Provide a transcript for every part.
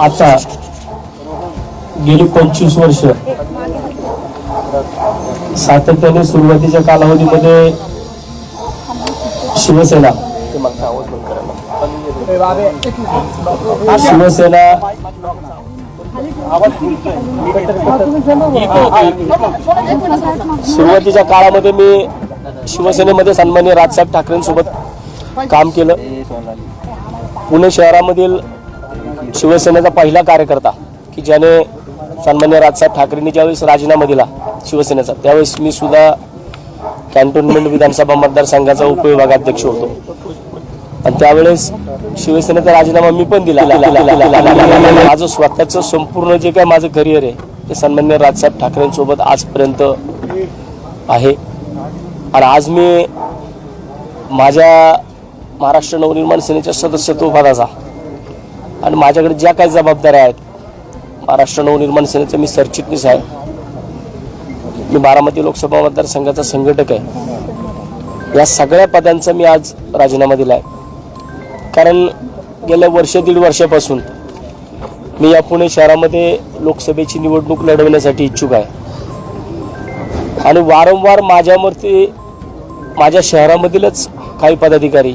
आता गेली पंचवीस वर्ष. सातत्याने सुरुवातीच्या कालावधीमध्ये शिवसेना. शिवसेना सुरुवातीच्या काळामध्ये मी शिवसेनेमध्ये सन्मान्य राजसाहेब ठाकरेंसोबत काम केलं. पुणे शहरामधील शिवसेनेचा पहिला कार्यकर्ता की ज्याने सन्मान्य राजसाहेब ठाकरेंनी ज्यावेळेस राजीनामा दिला शिवसेनेचा त्यावेळेस मी सुद्धा कॅन्टोन्मेंट विधानसभा मतदारसंघाचा उपविभागाध्यक्ष होतो. आणि त्यावेळेस शिवसेनेचा राजीनामा मी पण दिला. माझं स्वतःचं संपूर्ण जे काय माझं करिअर आहे ते सन्मान्य राजसाहेब ठाकरेंसोबत आजपर्यंत आहे. आणि आज मी माझ्या महाराष्ट्र नवनिर्माण सेनेच्या सदस्यत्व पदाचा आणि माझ्याकडे ज्या काही जबाबदाऱ्या आहेत महाराष्ट्र नवनिर्माण सेनेचं मी सरचिटणीस आहे. मी बारामती लोकसभा मतदारसंघाचा संघटक आहे. या सगळ्या पदांचा मी आज राजीनामा दिला आहे कारण गेल्या वर्ष दीड वर्षापासून मी या पुणे शहरामध्ये लोकसभेची निवडणूक लढवण्यासाठी इच्छुक आहे. आणि वारंवार माझ्यावरती माझ्या शहरामधीलच काही पदाधिकारी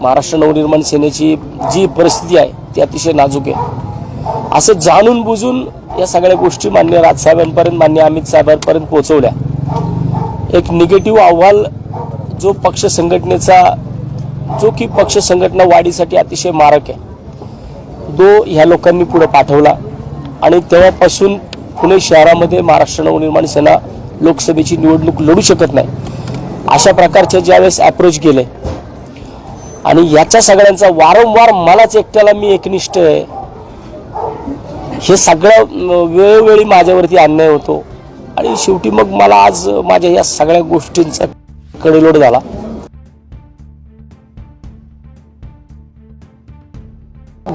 महाराष्ट्र नवनिर्माण सेनेची जी परिस्थिती आहे ती अतिशय नाजूक आहे. असं जाणून बुजून या सगळ्या गोष्टी मान्य राजसाहेबांपर्यंत मान्य अमित साहेबांपर्यंत पोहोचवल्या. एक निगेटिव्ह अहवाल जो पक्ष संघटनेचा जो की पक्ष संघटना वाढीसाठी अतिशय मारक आहे. तो ह्या लोकांनी पुढे पाठवला आणि तेव्हापासून पुणे शहरामध्ये महाराष्ट्र नवनिर्माण सेना लोकसभेची निवडणूक लढू शकत नाही. अशा प्रकारचे ज्यावेळेस अप्रोच गेले आणि याच्या सगळ्यांचा वारंवार मलाच एकट्याला मी एकनिष्ठ आहे. हे सगळं वेळोवेळी माझ्यावरती अन्याय होतो. आणि शेवटी मग मला आज माझ्या या सगळ्या गोष्टींचा कडेलोट झाला.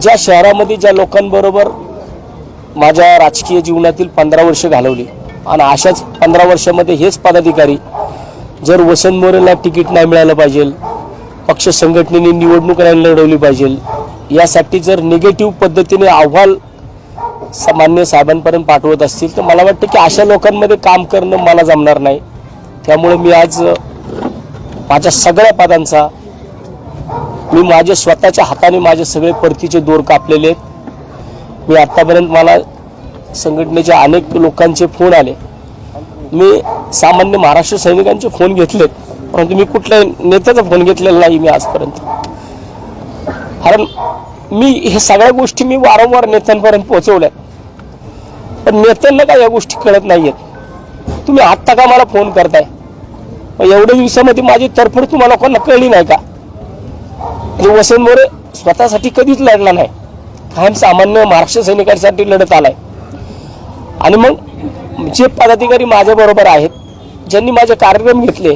ज्या शहरामध्ये ज्या लोकांबरोबर माझ्या राजकीय जीवनातील पंधरा वर्ष घालवली आणि अशाच पंधरा वर्षामध्ये हेच पदाधिकारी जर वसंत मोरेला तिकीट नाही मिळालं पाहिजे पक्ष संघटनेने निवडणूक लढवली पाहिजे. यासाठी जर निगेटिव्ह पद्धतीने अहवाल सामान्य साहेबांपर्यंत पाठवत असतील तर मला वाटतं की अशा लोकांमध्ये काम करणं मला जमणार नाही. त्यामुळे मी आज माझ्या सगळ्या पदांचा मी माझे स्वतःच्या हाताने माझे सगळे परतीचे दोर कापलेले आहेत. मी आत्तापर्यंत मला संघटनेच्या अनेक लोकांचे फोन आले. मी सामान्य महाराष्ट्र सैनिकांचे फोन घेतलेत. परंतु मी कुठल्या नेत्याचा फोन घेतलेला नाही मी आजपर्यंत. कारण मी हे सगळ्या गोष्टी मी वारंवार नेत्यांपर्यंत पोहोचवल्या पण नेत्यांना काय या गोष्टी कळत नाही आहेत तुम्ही आत्ता का मला फोन करताय? एवढ्या दिवसामध्ये माझी तरफड तुम्हाला लोकांना कळली नाही का? वसंत मोरे स्वतःसाठी कधीच लढला नाही. कायम सामान्य महाराष्ट्र सैनिकांसाठी लढत आलाय. आणि मग जे पदाधिकारी माझ्याबरोबर आहेत ज्यांनी माझे कार्यक्रम घेतले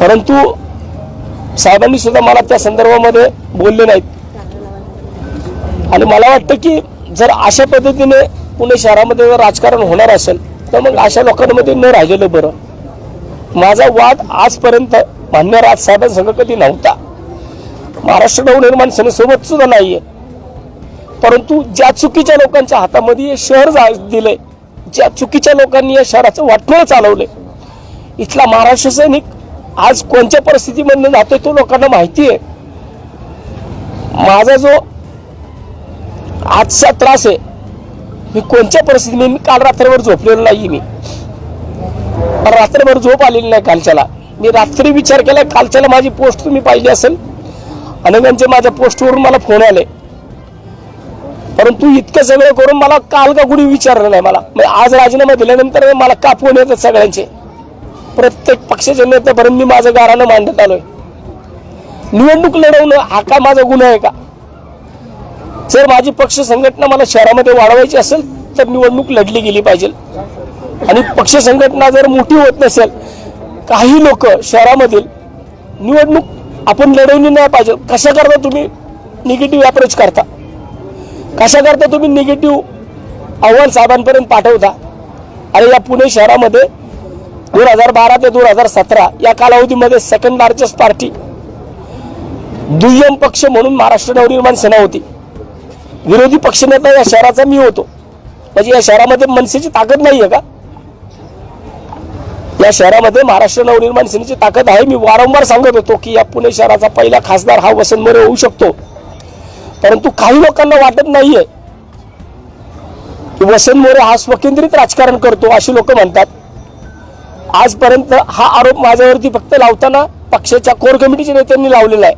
परंतु साहेबांनी सुद्धा मला त्या संदर्भामध्ये बोलले नाहीत. आणि मला वाटतं की जर अशा पद्धतीने पुणे शहरामध्ये जर राजकारण होणार असेल तर मग अशा लोकांमध्ये न राहिलेलं बरं. माझा वाद आजपर्यंत मान्य राजसाहेबांसंग कधी नव्हता. महाराष्ट्र नवनिर्माण सेनेसोबत सुद्धा नाहीये. परंतु ज्या चुकीच्या लोकांच्या हातामध्ये हे शहर जा दिले ज्या चुकीच्या लोकांनी या शहराचं वाटणं चालवले इथला महाराष्ट्र सैनिक आज कोणत्या परिस्थितीमधून जातोय तो लोकांना माहिती आहे. माझा जो आजचा त्रास आहे मी कोणत्या परिस्थितीत मी काल रात्रभर झोपलेलो नाही मी. रात्रभर झोप आलेली नाही कालच्याला. मी रात्री विचार केला कालच्याला माझी पोस्ट तुम्ही पाहिली असेल. अनेकांचे माझ्या पोस्टवरून मला फोन आले. परंतु इतकं सगळं करून मला काल का कुणी विचारलं नाही मला. म्हणजे आज राजीनामा दिल्यानंतर मला का फोन येतात सगळ्यांचे. प्रत्येक पक्षाच्या नेत्यापर्यंत मी माझं गारानं मांडत आलोय. निवडणूक लढवणं हा का माझा गुन्हा आहे का? जर माझी पक्ष संघटना मला शहरामध्ये वाढवायची असेल तर निवडणूक लढली गेली पाहिजे. आणि पक्ष संघटना जर मोठी होत नसेल काही लोक शहरामधील निवडणूक आपण लढवली नाही पाहिजे. कशा करता तुम्ही निगेटिव्ह अप्रोच करता? कशा करता तुम्ही निगेटिव्ह अहवाल साहेबांपर्यंत पाठवता? आणि या पुणे शहरामध्ये दोन हजार बारा ते दोन हजार सतरा या कालावधीमध्ये सेकंड लार्जेस्ट पार्टी दुय्यम पक्ष म्हणून महाराष्ट्र नवनिर्माण सेना होती. विरोधी पक्षनेता या शहराचा मी होतो. म्हणजे या शहरामध्ये मनसेची ताकद नाही आहे का? या शहरामध्ये महाराष्ट्र नवनिर्माण सेनेची ताकद आहे. मी वारंवार सांगत होतो की या पुणे शहराचा पहिला खासदार हा वसंत मोरे होऊ शकतो. परंतु काही लोकांना वाटत नाहीये की वसंत मोरे हा स्वकेंद्रित राजकारण करतो अशी लोक म्हणतात. आजपर्यंत हा आरोप माझ्यावरती फक्त लावताना पक्षाच्या कोर कमिटीच्या नेत्यांनी लावलेला आहे.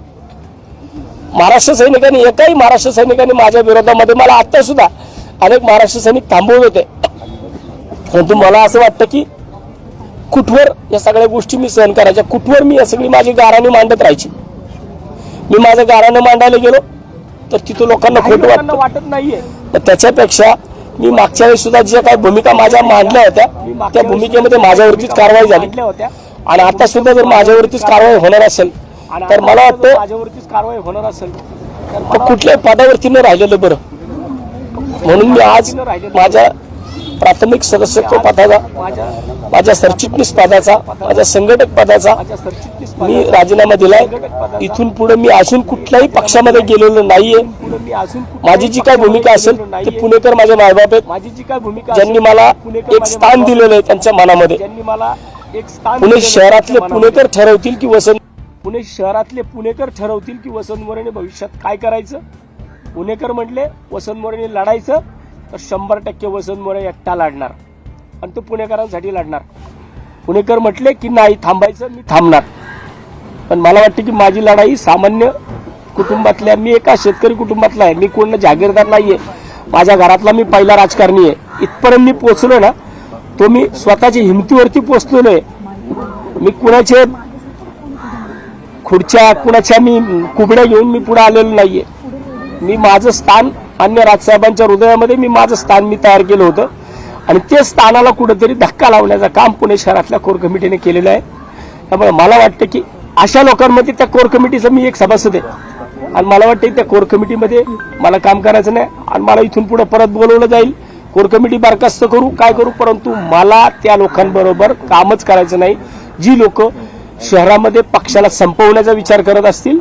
महाराष्ट्र सैनिकांनी एकाही महाराष्ट्र सैनिकांनी माझ्या विरोधामध्ये मला आता सुद्धा अनेक महाराष्ट्र सैनिक थांबवत होते परंतु मला असं वाटतं की कुठवर या सगळ्या गोष्टी मी सहन करायच्या कुठवर मी या सगळी माझी गाराने मांडत राहायची? मी माझं गारानं मांडायला गेलो तर तिथं लोकांना खोटं वाटतं. नाहीये. त्याच्यापेक्षा मी मागच्या वेळेस सुद्धा ज्या काही भूमिका माझ्या मांडल्या होत्या त्या भूमिकेमध्ये माझ्यावरतीच कारवाई झाली. आणि आता सुद्धा जर माझ्यावरतीच कारवाई होणार असेल तर मला वाटतं माझ्यावरतीच कारवाई होणार असेल तर कुठल्याही पदावरती न राहिलेलं बरं. म्हणून मी आज माझ्या प्राथमिक सदस्यत्व पदाचा माझ्या सरचिटणीस पदाचा माझ्या संघटक पदाचा मी राजीनामा दिलाय. इथून पुढे मी अजून कुठल्याही पक्षामध्ये गेलेलो नाहीये. पुढे मी माझी जी काय भूमिका असेल पक्षामध्ये ते पुणेकर माझे मायबाप आहेत. माझी जी काय भूमिका ज्यांनी मला एक स्थान दिलेलं आहे त्यांच्या मनामध्ये. मला एक पुणे शहरातले पुणेकर ठरवतील की वसंत पुणे शहरातले पुणेकर ठरवतील की वसंत मोरेने भविष्यात काय करायचं? पुणेकर म्हटले वसंत मोरेने लढायचं तर शंभर टक्के वसंत मोरे एकटा लढणार. आणि तो पुणेकरांसाठी लढणार. पुणेकर म्हटले की नाही थांबायचं मी थांबणार. पण मला वाटतं की माझी लढाई सामान्य कुटुंबातल्या मी एका शेतकरी कुटुंबातला आहे मी कोण जागीरदार नाहीये. माझ्या घरातला मी पहिला राजकारणी आहे. इथपर्यंत मी पोचलो ना तो मी स्वतःच्या हिमतीवरती पोचलेलो आहे. मी कुणाचे खुर्च्या कुणाच्या मी कुबड्या घेऊन मी पुढे आलेलो नाहीये. मी माझं स्थान अन्य राजसाहेबांच्या हृदयामध्ये मी माझं स्थान मी तयार केलं होतं. आणि ते स्थानाला कुठेतरी धक्का लावण्याचं काम पुणे शहरातल्या कोर कमिटीने केलेलं आहे. त्यामुळे मला वाटतं की अशा लोकांमध्ये त्या कोर कमिटीचा मी एक सभासद आहे. आणि मला वाटतं त्या कोर कमिटीमध्ये मला काम करायचं नाही आणि मला इथून पुढे परत बोलवलं जाईल. कोर कमिटी बरखास्त करू काय करू परंतु मला त्या लोकांबरोबर कामच करायचं नाही. जी लोक शहरामध्ये पक्षाला संपवण्याचा विचार करत असतील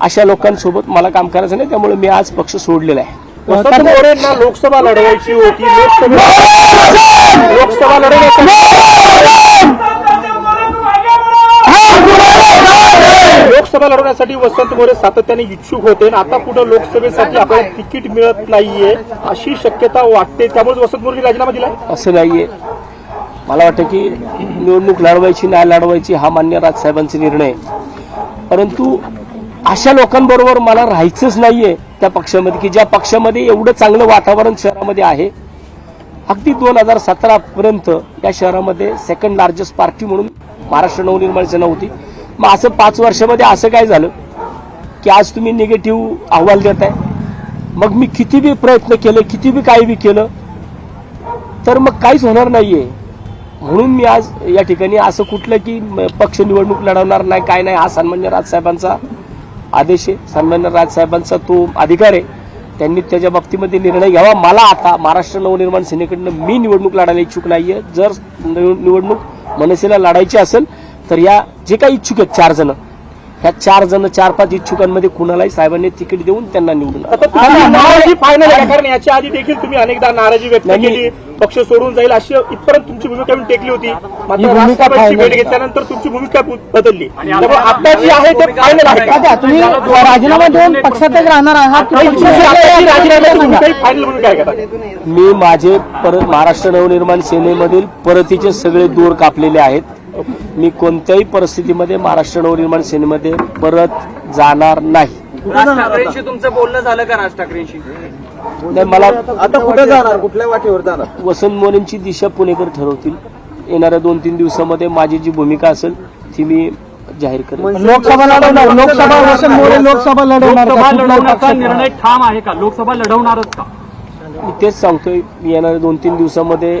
अशा लोकांसोबत मला काम करायचं नाही. त्यामुळे मी आज पक्ष सोडलेला आहे. लोकसभा लढवायची होती लोकसभा लोकसभा! लढवण्यासाठी लोकसभा लढवण्यासाठी वसंत मोरे सातत्याने इच्छुक होते आणि आता कुठं लोकसभेसाठी आपल्याला तिकीट मिळत नाहीये अशी शक्यता वाटते. त्यामुळे वसंत मोरे राजीनामा दिला असं नाहीये. मला वाटतं की निवडणूक लढवायची नाही लढवायची हा मान्य राजसाहेबांचा निर्णय. परंतु अशा लोकांबरोबर मला राहायचंच नाहीये त्या पक्षामध्ये की ज्या पक्षामध्ये एवढं चांगलं वातावरण शहरामध्ये आहे. अगदी दोन हजार सतरा पर्यंत या शहरामध्ये सेकंड लार्जेस्ट पार्टी म्हणून महाराष्ट्र नवनिर्माण सेना होती. मग असं पाच वर्षामध्ये असं काय झालं? की आज तुम्ही निगेटिव्ह अहवाल देताय. मग मी किती बी प्रयत्न केले किती बी काही बी केलं तर मग काहीच होणार नाहीये. म्हणून मी आज या ठिकाणी असं कुठलं की पक्ष निवडणूक लढवणार नाही काय नाही हा सन्मान्य राजसाहेबांचा आदेश आहे. सन्मान्य राजसाहेबांचा तो अधिकार आहे. त्यांनी त्याच्या बाबतीमध्ये निर्णय घ्यावा. मला आता महाराष्ट्र नवनिर्माण सेनेकडनं मी निवडणूक लढायला इच्छुक नाहीये. जर निवडणूक मनसेला लढायची असेल तर या जे काही इच्छुक आहेत चार जण. ह्या चार जण चार पाच इच्छुकांमध्ये कुणालाही साहेबांनी तिकीट देऊन त्यांना निवडून नाराजी फायनल आहे. कारण याच्या आधी देखील तुम्ही अनेकदा नाराजी व्यक्त केली. पक्ष सोडून जाईल अशी इथपर्यंत तुमची भूमिका मी टेकली होती. मात्र final भेट घेतल्यानंतर तुमची भूमिका बदलली. त्यामुळे आता जी आहे ते फायनल आहे. तुम्ही राजीनामा देऊन पक्षातच राहणार आहात? फायनल भूमिका आहे का? मी माझे परत महाराष्ट्र नवनिर्माण सेनेमधील परतीचे सगळे दूर कापलेले आहेत. मी कोणत्याही परिस्थितीमध्ये महाराष्ट्र नवनिर्माण सेनेमध्ये परत जाणार नाही. राज ठाकरेंशी तुमचं बोलणं झालं का राज ठाकरेंशी? नाही मला आता कुठे जाणार? कुठल्या वाटेवर जाणार? वसंत मोरेंची दिशा पुणेकर ठरवतील. येणाऱ्या दोन तीन दिवसामध्ये माझी जी भूमिका असेल ती मी जाहीर करेन. लोकसभा लढवणार लोकसभा वसंत मोरे लोकसभा लढवणार का? कुठल्या पक्षात? ठाम आहे का? लोकसभा लढवणारच का? मी तेच सांगतोय मी येणाऱ्या दोन तीन दिवसामध्ये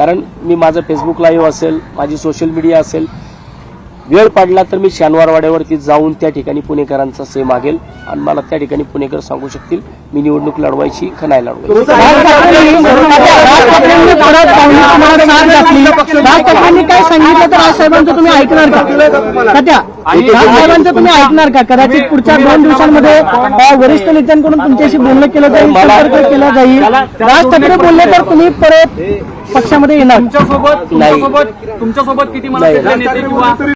कारण मी माझं फेसबुक लाईव्ह असेल माझी सोशल मीडिया असेल वेळ पडला तर मी शनिवारवाड्यावरती जाऊन त्या ठिकाणी पुणेकरांचा से मागेल. आणि मला त्या ठिकाणी पुणेकर सांगू शकतील मी निवडणूक लढवायची का नाही लढवायची. काय सांगितलं तर राज साहेबांचं तुम्ही ऐकणार का? साहेबांचं तुम्ही ऐकणार का? कदाचित पुढच्या दोन दिवसांमध्ये वरिष्ठ नेत्यांकडून तुमच्याशी बोलणं केलं जाईल संपर्क केला जाईल. राज ठाकरे बोलले तर तुम्ही परत पक्षामध्ये येणार. तुमच्यासोबत नाही. तुमच्यासोबत किती मला नाही. नेते किंवा